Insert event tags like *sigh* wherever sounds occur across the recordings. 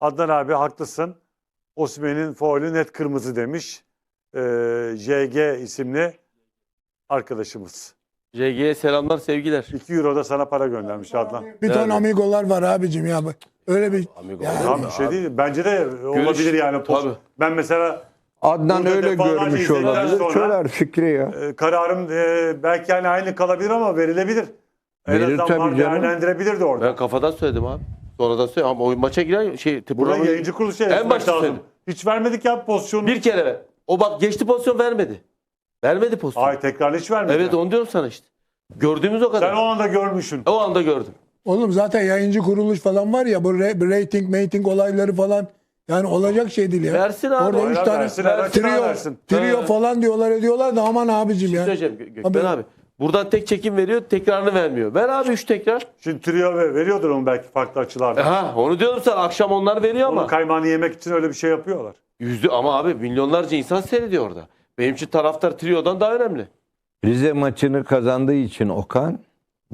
Adnan abi haklısın. Osimhen'in faulü net kırmızı demiş. Ee, JG isimli arkadaşımız. JG'ye selamlar sevgiler. 2 euro da sana para göndermiş Adnan. Bir ton Nerede? amigolar var abicim ya. Öyle bir Amigo. Ya, Tamam bir şey değil. Bence de olabilir yani. Tabii. Ben mesela Adnan Burada öyle defalarca görmüş izledikten olabilir. sonra- Söyler fikri ya. e, kararım e, belki yani aynı kalabilir ama verilebilir. En Verir azından tabii var canım. değerlendirebilirdi orada. Ben kafadan söyledim abi. Sonradan söyledim ama oyun maça giren şey programı- yayıncı kuruluşa En yazmak başta lazım. Hiç vermedik ya pozisyonu. bir kere ver. O bak geçti pozisyon vermedi. Vermedi pozisyon. Ay tekrar hiç vermedi. evet onu diyorum sana işte. Gördüğümüz o kadar. Sen o anda görmüşsün. O anda gördüm. Oğlum zaten yayıncı kuruluş falan var ya bu re- rating, mating olayları falan yani olacak şey değil ya. Versin abi. Orada üç tane versin, trio, versin. trio falan diyorlar ediyorlar da aman abicim ya. Söyleyeceğim Gö- Gökmen Abi- abi. Buradan tek çekim veriyor, tekrarını vermiyor. Ver abi 3 tekrar. Şimdi trio ve veriyordur onu belki farklı açılardan. Ha, onu diyorum sana. Akşam onlar veriyor Onun ama. kaymağını yemek için öyle bir şey yapıyorlar. Yüzde ama abi milyonlarca insan seyrediyor orada. Benim için taraftar triodan daha önemli. Rize maçını kazandığı için Okan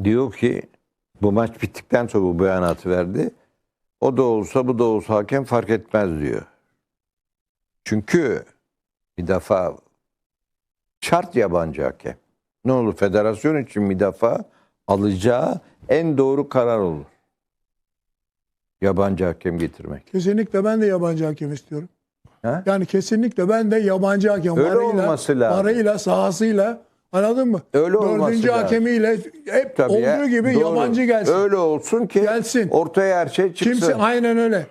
diyor ki bu maç bittikten sonra bu beyanatı verdi. O da olsa bu da olsa hakem fark etmez diyor. Çünkü bir defa şart yabancı hakem. Ne olur federasyon için bir defa alacağı en doğru karar olur. Yabancı hakem getirmek. Kesinlikle ben de yabancı hakem istiyorum. Ha? Yani kesinlikle ben de yabancı hakem. Öyle parayla, olması lazım. Parayla, sahasıyla anladın mı? Öyle olması Dördüncü lazım. hakemiyle hep Tabii ya, olduğu gibi doğru. yabancı gelsin. Öyle olsun ki Gelsin. ortaya her şey çıksın. Kimse aynen öyle.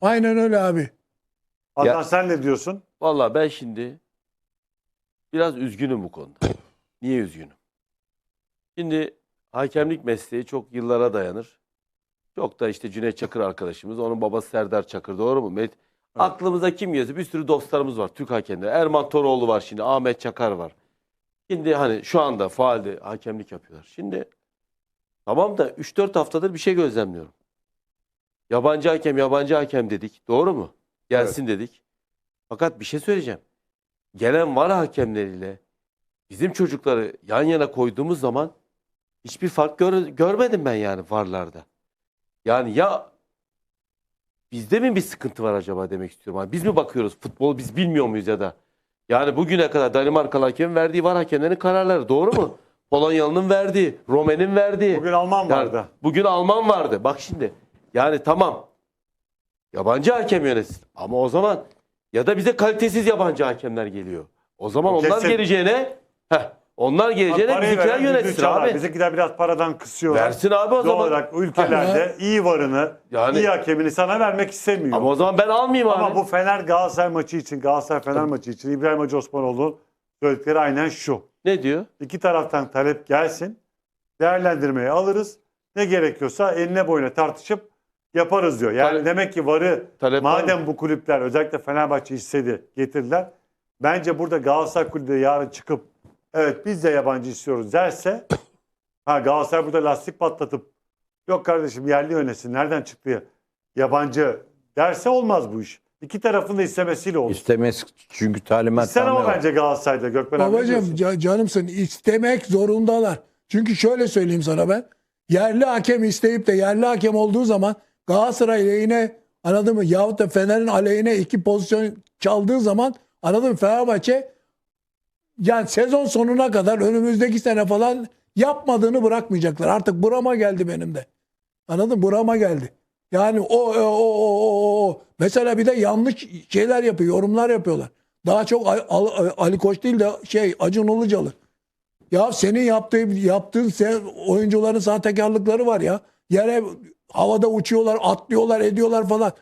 Aynen öyle abi. Adnan Ya- sen ne diyorsun? Vallahi ben şimdi biraz üzgünüm bu konuda. Niye üzgünüm? Şimdi hakemlik mesleği çok yıllara dayanır. Çok da işte Cüneyt Çakır arkadaşımız. Onun babası Serdar Çakır. Doğru mu? Met Aklımıza kim geliyorsa bir sürü dostlarımız var. Türk hakemleri. Erman Toroğlu var şimdi. Ahmet Çakar var. Şimdi hani şu anda faalde hakemlik yapıyorlar. Şimdi tamam da 3-4 haftadır bir şey gözlemliyorum. Yabancı hakem, yabancı hakem dedik. Doğru mu? Gelsin dedik. Fakat bir şey söyleyeceğim. Gelen var hakemleriyle bizim çocukları yan yana koyduğumuz zaman hiçbir fark gör- görmedim ben yani varlarda. Yani ya bizde mi bir sıkıntı var acaba demek istiyorum. Yani biz mi bakıyoruz futbolu biz bilmiyor muyuz ya da? Yani bugüne kadar Danimarkalı hakemin verdiği var hakemlerin kararları doğru mu? *coughs* Polonyalı'nın verdiği, Romen'in verdiği. Bugün Alman Yani vardı. Bugün Alman vardı. Bak şimdi. Yani tamam. Yabancı hakem yönetsin. Ama o zaman ya da bize kalitesiz yabancı hakemler geliyor. O zaman onlar Kesin. geleceğine heh, onlar geleceğine Parayı bizimkiler veren düdüğü yönetsin çalar. abi. Bizimkiler biraz paradan kısıyorlar. Versin abi o Doğal zaman. olarak ülkelerde iyi varını, Yani- iyi hakemini sana vermek istemiyor. Ama o zaman ben almayayım abi. Ama bu Fener Galatasaray maçı için, Galatasaray Fener maçı için İbrahim Hacı Osmanoğlu'nun söyledikleri aynen şu. Ne diyor? İki taraftan talep gelsin. Değerlendirmeye alırız. Ne gerekiyorsa eline boyuna tartışıp yaparız diyor. Yani Talep- demek ki varı Talep var madem bu kulüpler özellikle Fenerbahçe istedi getirdiler. Bence burada Galatasaray kulübü de yarın çıkıp evet biz de yabancı istiyoruz derse *coughs* ha Galatasaray burada lastik patlatıp yok kardeşim yerli yönetsin nereden çıktı ya yabancı derse olmaz bu iş. İki tarafın da istemesiyle olur. İstemez çünkü talimat İster ama bence Galatasaray'da Gökmen Babacım diyorsun? ca- canımsın istemek zorundalar. Çünkü şöyle söyleyeyim sana ben. Yerli hakem isteyip de yerli hakem olduğu zaman Galatasaray lehine anladın mı? Yahut da Fener'in aleyhine iki pozisyon çaldığı zaman anladın mı? Fenerbahçe yani sezon sonuna kadar önümüzdeki sene falan yapmadığını bırakmayacaklar. Artık burama geldi benim de. Anladın mı? Burama geldi. Yani o o o o o. Mesela bir de yanlış şeyler yapıyor, yorumlar yapıyorlar. Daha çok Ali Koç değil de şey Acun Ilıcalı. Ya senin yaptığın yaptığın sen, oyuncuların sahtekarlıkları var ya. Yere havada uçuyorlar, atlıyorlar, ediyorlar falan.